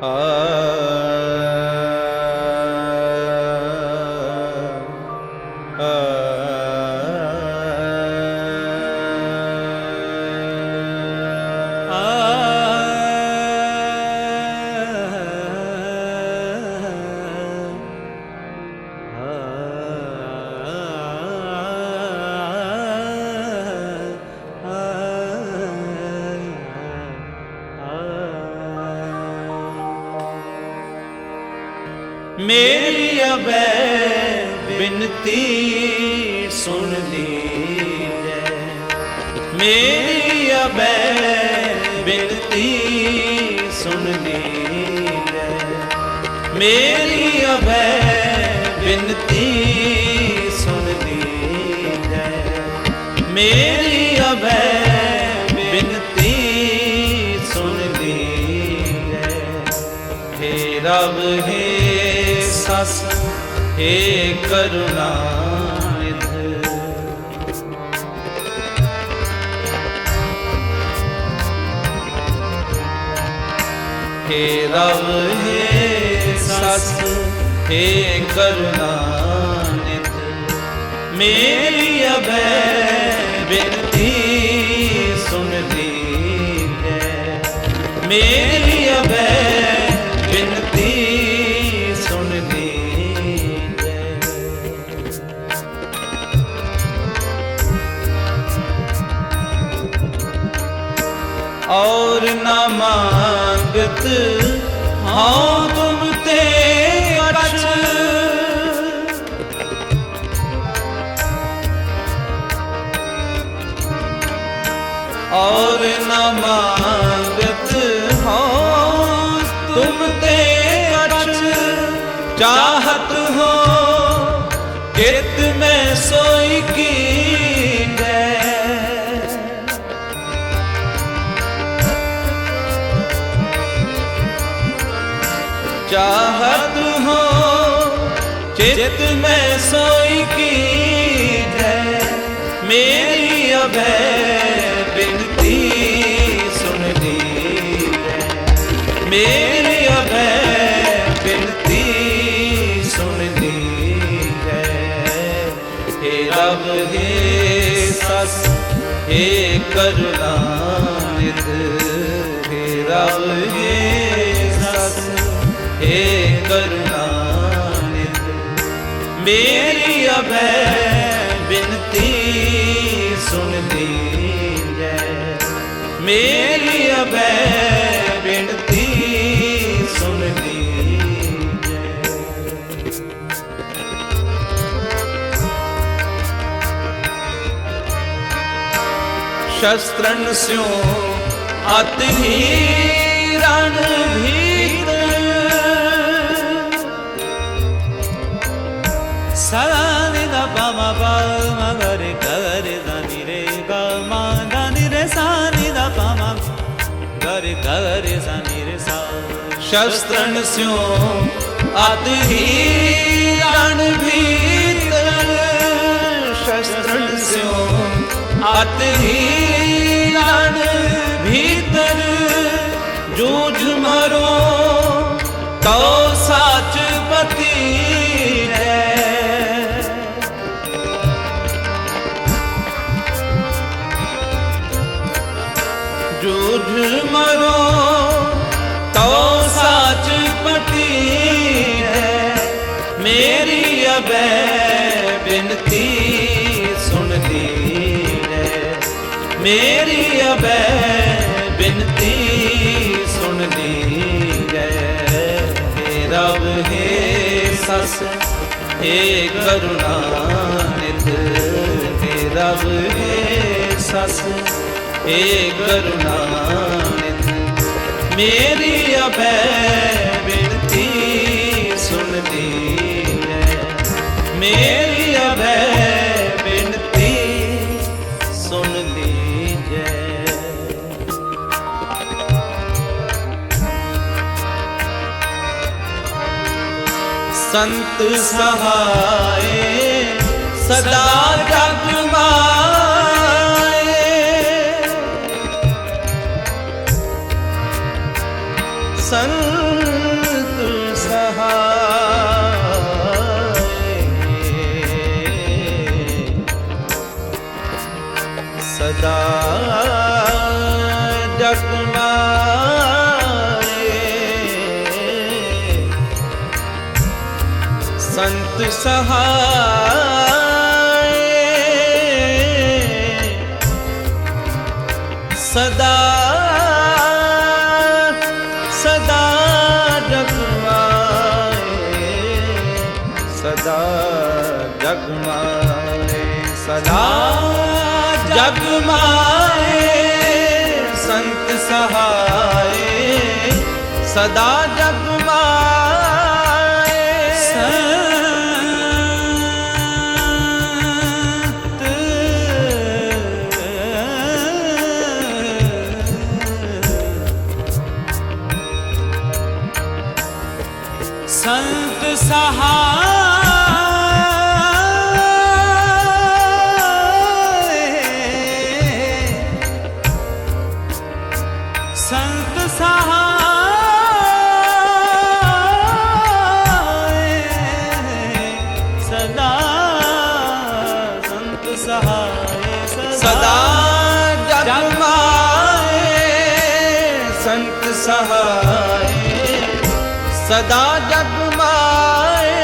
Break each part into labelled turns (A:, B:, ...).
A: 啊。ਮੇਰੀ ਅਬੈ ਬਿਨਤੀ ਸੁਣ ਲੀਜੈ। ਮੇਰੀ ਅਬੈ ਬਿਨਤੀ ਸੁਣ ਲੀਜੈ। ਮੇਰੀ ਅਬੈ ਬਿਨਤੀ ਸੁਣ ਲੀਜੈ। ਮੇਰੀ ਅਬੈ ਬਿਨਤੀ ਸੁਣ ਲੀਜੈ। ਹੇ ਰਬ, ਹੇ ਸਸ ਹੇ ਕਰੁਣਾ ਹੇ ਰਬ ਹੇ ਸਸ ਹੇ ਕਰੁਣਾ ਨਿਧ ਮੇਰੀ ਅਬੈ ਬਿਨਤੀ ਸੁਣ ਲੀਜੈ ਮੇਰੀ ਅਬੈ ਭਗਤ ਹਉ ਤੁਮ ਤੇ ਅਛ ਔਰ ਨਮਾ चाहत हो चित में सोई की जय मेरी अभय बिनती सुन ली मेरी अभय बिनती सुन ली हे रब हे सस हे करुणा निध हे रब हे सस ਹੇ ਕਰੁਣਾ ਨਿਤ ਮੇਰੀ ਅਭੈ ਬਿਨਤੀ
B: ਸੁਣਦੀ ਸੁਣਦੀ ਸ਼ਸਤਰਨ ਸਿਓ ਅਤ ਰਣ ਵੀ sarani da bama bağıma gari gari zani re bağıma dani re sani da
A: bama gari gari zani re sa ਸ਼ਸਤਰਨ ਸਿਉ ਅਦ ਹੀ ਰਣ ਭੀਤਰ ਸ਼ਸਤਰਨ ਸਿਉ ਅਦ ਹੀ ਰਣ ਭੀਤਰ ਜੂਝ ਮਰੋ ਤੋ ਸਾਚ ਪਤੀ ਮੇਰੀ ਬੇਨਤੀ ਸੁਣਦੀ ਹੈ ਮੇਰੀ ਅਬੈ ਬੇਨਤੀ ਸੁਣਦੀ ਹੈ ਹੇ ਰਬ, ਹੇ ਸਸ, ਹੇ ਕਰੁਣਾ ਨਿਧ ਹੇ ਰਬ, ਹੇ ਸਸ ਏ ਕਰੁਣਾ ਨਿਧ ਮੇਰੀ ਅਬੈ ਮੇਰੀ ਅਬੈ ਬਿਨਤੀ ਸੁਣ ਲੀਜੈ। ਸੰਤ ਸਹਾਏ ਸਦਾ ਜਗ ਮਾਏ ਸਹਾਏ ਸਦਾ ਸਦਾ ਜਗਮਾਏ ਸਦਾ ਜਗਮਾਏ ਸਦਾ ਜਗਮਾਏ ਸੰਤ ਸਹਾਏ ਸਦਾ ਜਗਮਾਏ
B: ਸੰਤ ਸਹਾਏ। ਸਦਾ ਸੰਤ ਸਹਾਏ
A: ਸਦਾ ਜਗਮਾਏ ਸੰਤ ਸਹਾਏ। ਸਦਾ ਜਗਮਾਏ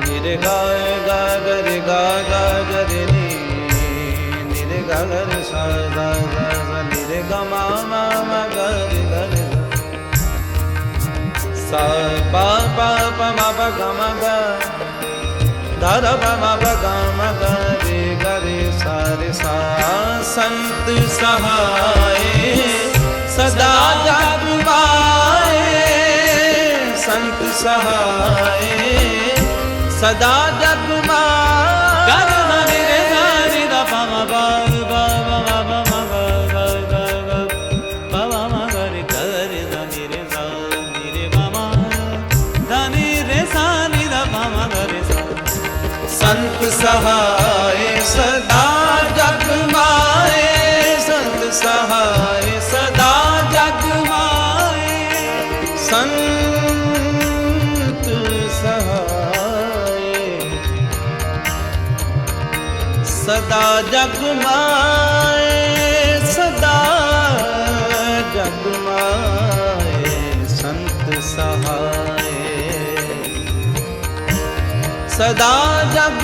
A: ਨਿਰੇ ਗਾਏ ਗਾ ਗਰੇ ਗਾ ਗਾ ਨਿਰੇ ਗਾ ਗਰੇ ਸਾ ਗਾ ਗਾ ਸਾ ਨਿਰੇ ਗਾ ਮਾ ਮਾ ਮਾ ਗਰੇ ਗਰੇ ਸਾ ਪਾ ਪਾ ਪਾ ਮਾ ਪਾ ਗਾ ਮਾ ਗਾ ਧਰ ਪਾ ਮਾ ਪਾ ਗਾ ਮਾ ਗਾ ਰੇ ਗਾ ਰੇ ਸਾ ਰੇ ਸਾ ਸੰਤ ਸਹਾਏ ਸਦਾ ਜਗ ਮਾਏ ਸੰਤ ਸਹਾਏ ਸਦਾ ਜਗ ਮਾਏ ਸੰਤ ਸਹਾਏ, ਸਦਾ ਜਗ ਮਾਏ। ਸੰਤ ਸਹਾਏ, ਸਦਾ ਜਗ ਮਾਏ। ਸੰਤ ਸਹਾਏ। ਸਦਾ ਜਗ ਮਾਏ, ਸਦਾ ਜਗ ਮਾਏ। ਸੰਤ ਸਹਾਏ। ਸਦਾ ਜਗ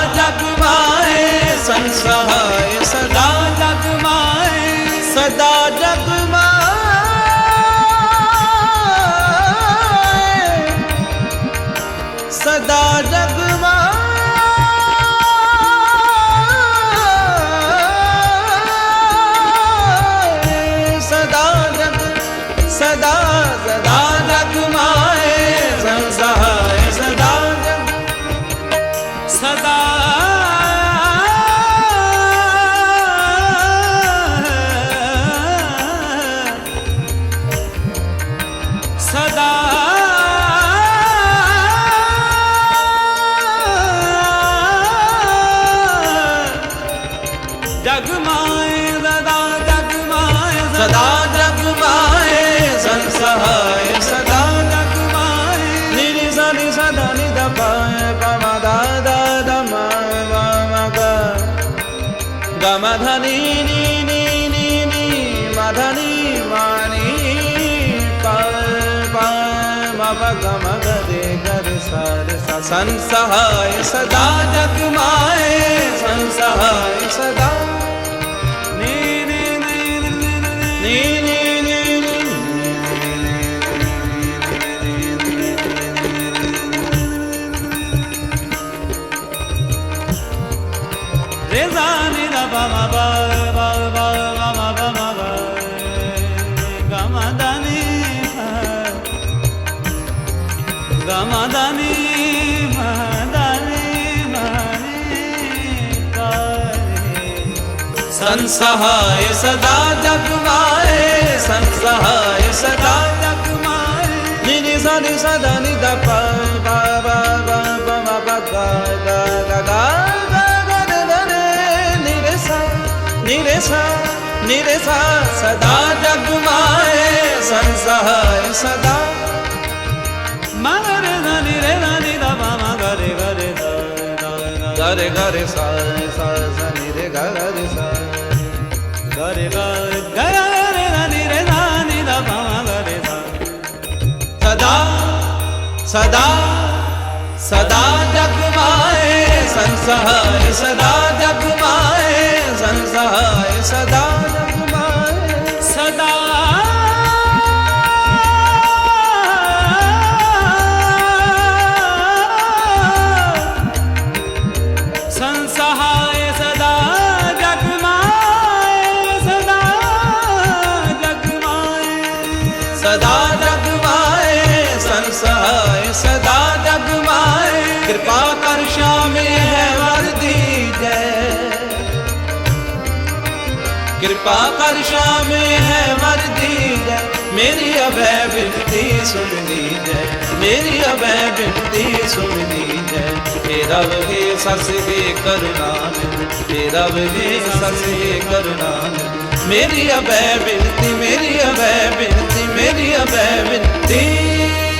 A: ਸਦਾ ਸਦਾ ਜਗ ਸਦਾ
B: ਸਦਾ ਸਦਾ
A: ਜਗ ਮਾਏ ਸਦਾ ਜਗ ਸਦਾ
B: मगरे घर सरसा संसहाय सदा जग माए संसहाय सदा ने ने ने ने ने ने Reza ni rabama ba ਸੰ ਸਹਾਇ
A: ਸਦਾ ਜਗ ਮਾਏ ਸੰ ਸਹਾਇ ਸਦਾ
B: ਜਗ ਮਾਏ
A: ਨਿਨੇ ਸਾਨੇ ਸਦਾ ਨਿ ਦਾ ਪਾ ਬਾ ਬਾ ਬਾ ਬਾ ਬਾ ਬਾ ਗਾ ਗਾ ਗਾ ਗਾ ਗਾ ਗਾ ਗਾ ਗਾ ਨਿਰੇ ਸਾ ਨਿਰੇ ਸਾ ਨਿਰੇ ਸਾ ਸਦਾ ਜਗ ਮਾਏ ਸੰ ਸਹਾਇ
B: ਸਦਾ ਮਰ
A: ਨਾ ਨਿਰੇ ਨਾ ਨਿ ਦਾ ਬਾ ਬਾ ਗਾ ਰੇ ਗਾ ਰੇ ਦਾ ਗਾ ਰੇ ਗਾ ਰੇ ਸਾ ਸਾ ਸਾ ਨਿਰੇ ਗਾ ਗਾ ਰੇ ਸਾ ਸਦਾ ਸਦਾ ਜਗਮਾਏ ਸੰਸਾਰ ਸਦਾ ਜਗਮਾਏ ਸੰਸਾਰ ਸਦਾ ਜਗਮਾਏ
B: ਸਦਾ।
A: ਸੰਸਾਰ कृपा कर शाम है वर्दी जय मेरी अभय विनती सुन ली जय मेरी अभय विनती सुन ली जय तेरा वे सस दे करुणान तेरा वे सस दे करुणान मेरी अभय विनती मेरी अभय विनती मेरी अभय विनती